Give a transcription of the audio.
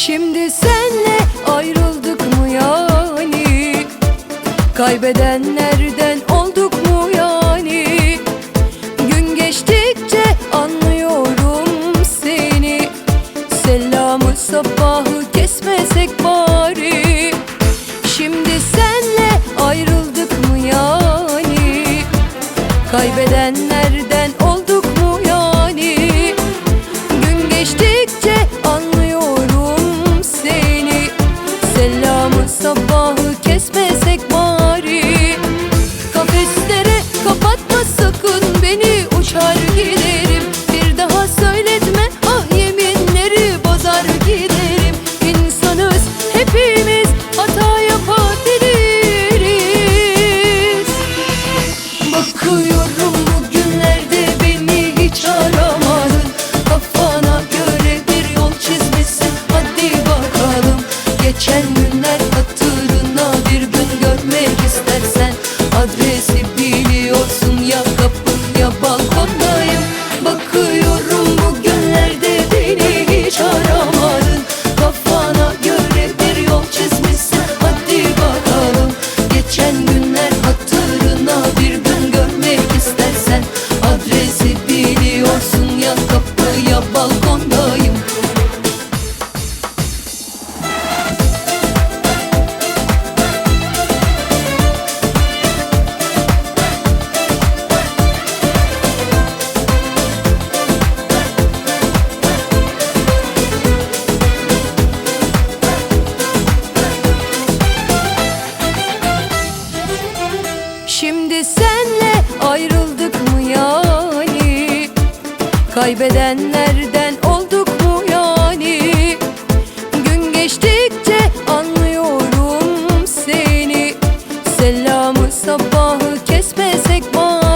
Şimdi senle ayrıldık mı yani? Kaybedenlerden Kaybedenlerden olduk mu yani. Gün geçtikçe anlıyorum seni. Selamı sabahı kesmesek bana